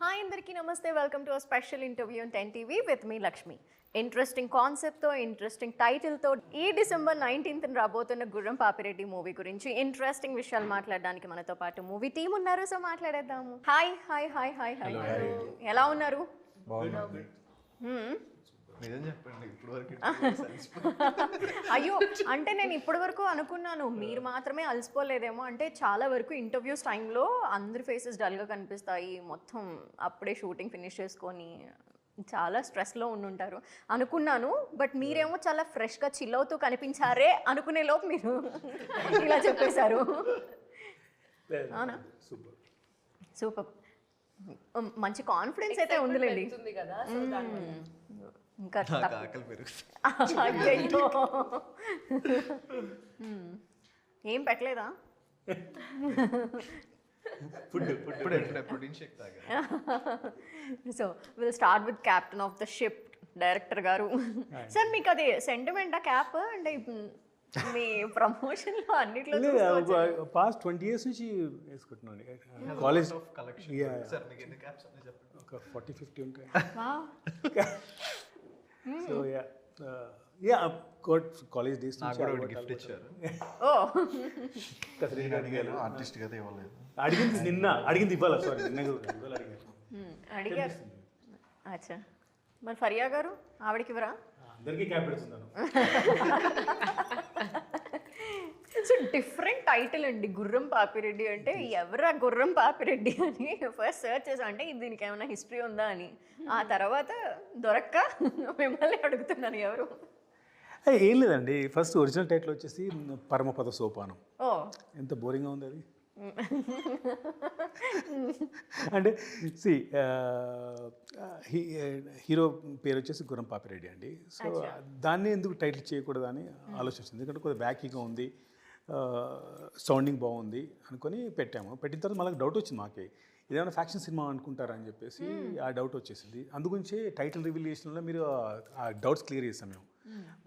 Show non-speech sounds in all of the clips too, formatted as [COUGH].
Hi అందరికీ నమస్తే. Welcome to special interview ten TV with me Lakshmi interesting కాన్సెప్ట్తో interesting టైటిల్తో ఈ డిసెంబర్ నైన్టీన్త్ రాబోతున్న గుర్రం పాపిరెడ్డి మూవీ గురించి ఇంట్రెస్టింగ్ విషయాలు మాట్లాడడానికి మనతో పాటు మూవీ టీం ఉన్నారు so మాట్లాడేద్దాము. Hi hi hi hi hi ఎలా ఉన్నారు? నిజం చెప్పండి ఇప్పుడు వరకు [LAUGHS] అయ్యో అంటే నేను ఇప్పటి వరకు అనుకున్నాను మీరు మాత్రమే అలసిపోలేదేమో. అంటే చాలా వరకు ఇంటర్వ్యూస్ టైంలో అందరి ఫేసెస్ డల్గా కనిపిస్తాయి. మొత్తం అప్పుడే షూటింగ్ ఫినిష్ చేసుకొని చాలా స్ట్రెస్లో ఉండుంటారు. అనుకున్నాను బట్ మీరేమో చాలా ఫ్రెష్గా చిల్ అవుతూ కనిపించారే అనుకునే లోపు మీరు [LAUGHS] ఇలా చెప్పేశారు. అవునా? సూపర్. సూపర్. మంచి కాన్ఫిడెన్స్ అయితే ఉందిలేండి. ఉంది కదా ఇంకా ఆకలి పెరుగుతుంది. [LAUGHS] ఏం పెట్టలేదా? ఫుడ్ ఫుడ్ ఇప్పుడు ఎప్పుడు ప్రోటీన్ షేక్ తాగా. So will start with captain of the ship director గారు. సార్ మీకు అది సెంటిమెంటా క్యాప్ అంటే మీ ప్రమోషన్లో అన్నిట్లో చూసుకోవచ్చు. పాస్ట్ ట్వంటీ ఇయర్స్ నుంచి వేసుకుంటున్నాను. College of collection Yeah. Sir మీకు ఎన్ని క్యాప్స్ అన్నీ చెప్పండి. ఒక ఫార్టీ ఫిఫ్టీ ఉంటాయి. [LAUGHS] So yeah yeah coat college days నాకు కూడా ఒకటి గిఫ్ట్ ఇచ్చారు. ఓ. అడిగాను ఆర్టిస్ట్ కదా ఇవ్వలేదు. అడిగింది నిన్న అడిగింది ఇవ్వాలి సారీ నిన్న కూడా మ్మ్. అడిగారు. అచ్చా. మరి ఫరియా గారు ఆవిడకి ఇవ్వరా? అందరికీ క్యాప్ పెడుతున్నాను. [LAUGHS] సో డిఫరెంట్ టైటిల్ అండి గుర్రం పాపిరెడ్డి అంటే ఎవరా గుర్రం పాపిరెడ్డి అని ఫస్ట్ సర్చ్ చేసా అంటే దీనికి ఏమైనా హిస్టరీ ఉందా అని. ఆ తర్వాత దొరక్క మిమ్మల్ని అడుగుతున్నాను ఎవరు? ఏ, లేదండి. ఫస్ట్ ఒరిజినల్ టైటిల్ వచ్చేసి పరమపద సోపానం. ఓ. ఎంత బోరింగ్గా ఉంది అది. [LAUGHS] అంటే సి హీరో పేరు వచ్చేసి గురం పాపిరెడ్డి అండి. సో దాన్ని ఎందుకు టైటిల్ చేయకూడదు అని ఆలోచిస్తుంది ఎందుకంటే కొద్దిగా బ్యాకీగా ఉంది. సౌండింగ్ బాగుంది అనుకొని పెట్టాము. పెట్టిన తర్వాత మనకు డౌట్ వచ్చింది మాకే. ఇదేమైనా ఫ్యాక్షన్ సినిమా అనుకుంటారా అని చెప్పేసి ఆ డౌట్ వచ్చేసింది. అందుగురించి టైటిల్ రివిలేషన్లో మీరు ఆ- డౌట్స్ క్లియర్ చేస్తాం మేము.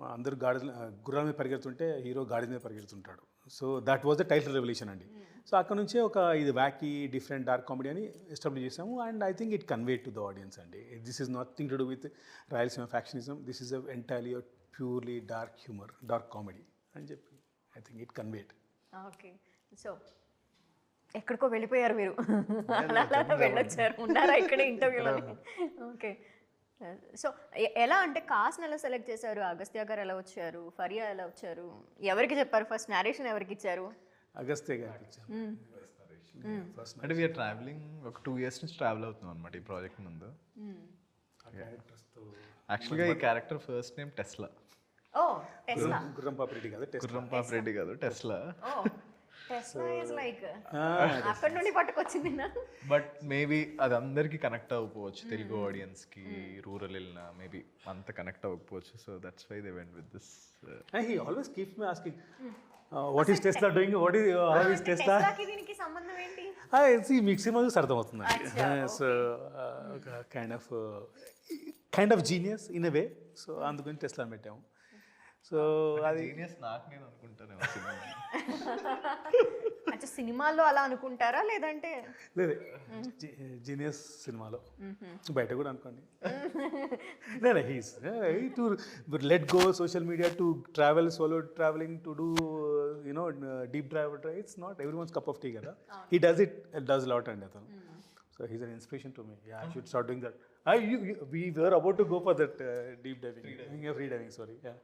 అందరూ గాడి గుర్రాల మీద పరిగెడుతుంటే హీరో గాడి మీద పరిగెడుతుంటాడు. So that was the title revolution అండి. సో అక్కడ నుంచే ఒక ఇది వ్యాకీ డిఫరెంట్ డార్క్ కామెడీ అని ఎస్టాబ్లిష్ చేసాము. And I think it convey to the audience అండి. This is nothing to do with Rayalaseema factionism this is entirely purely dark humour dark comedy అని చెప్పి. I think it conveyed okay so ఎక్కడికో వెళ్ళిపోయారు మీరు. [LAUGHS] వెళ్ళొచ్చారు. ఉన్నారా ఇక్కడ ఇంటర్వ్యూలో? [LAUGHS] ఓకే సో ఎలా అంటే కాస్ట్ని ఎలా సెలెక్ట్ చేశారు? అగస్త్య గారు ఎలా వచ్చారు? ఫరియా ఎలా వచ్చారు? ఎవరికి చెప్పారు? ఫస్ట్ నేరేషన్ ఎవరికి ఇచ్చారు? అగస్త్య గారికి ఇచ్చాను ఫస్ట్ అంటే వీఆర్ ట్రావెలింగ్ ఒక టూ ఇయర్స్ నుంచి ట్రావెల్ అవుతున్నాం అనమాట ఈ ప్రాజెక్ట్ ముందు. యాక్చువల్గా ఈ క్యారెక్టర్ ఫస్ట్ నేమ్ టెస్లా ఓ టెస్లా గుర్రం పాపిరెడ్డి కదా టెస్ట్ గుర్రం పాపిరెడ్డి కాదు టెస్లా ఓ టెస్లా ఇస్ లైక్ అక్కడ నుండి పట్టుకొచ్చింది నా. బట్ మేబీ అది అందరికీ కనెక్ట్ అవ్వకపోవచ్చు తెలుగు ఆడియన్స్కి రూరల్ వెళ్ళినా మేబీ అంత కనెక్ట్ అవ్వకపోవచ్చు. So that's why they went with this he always keeps me asking what is Tesla doing what is how is Tesla టెస్లాకి దీనికి సంబంధం ఏంటి? సి మీకు సినిమా చూసి అర్థమవుతుంది. సో ఒక kind of kind of genius in a way so అందుకని Tesla పెట్టాము. So అది జీనియస్ నాకు నేను అనుకుంటాను సినిమా అంటే సినిమాల్లో అలా అనుకుంటారా? లేదంటే లేదే. జీనియస్ సినిమాలో. బయట కూడా అనుకోండి. లేదా he's to let go social media to travel solo travelling to do you know deep drive it's not everyone's cup of tea కదా. He does it does lot అండి అతను. So he's an inspiration to me yeah should start doing that we were about to go for that deep diving free diving sorry yeah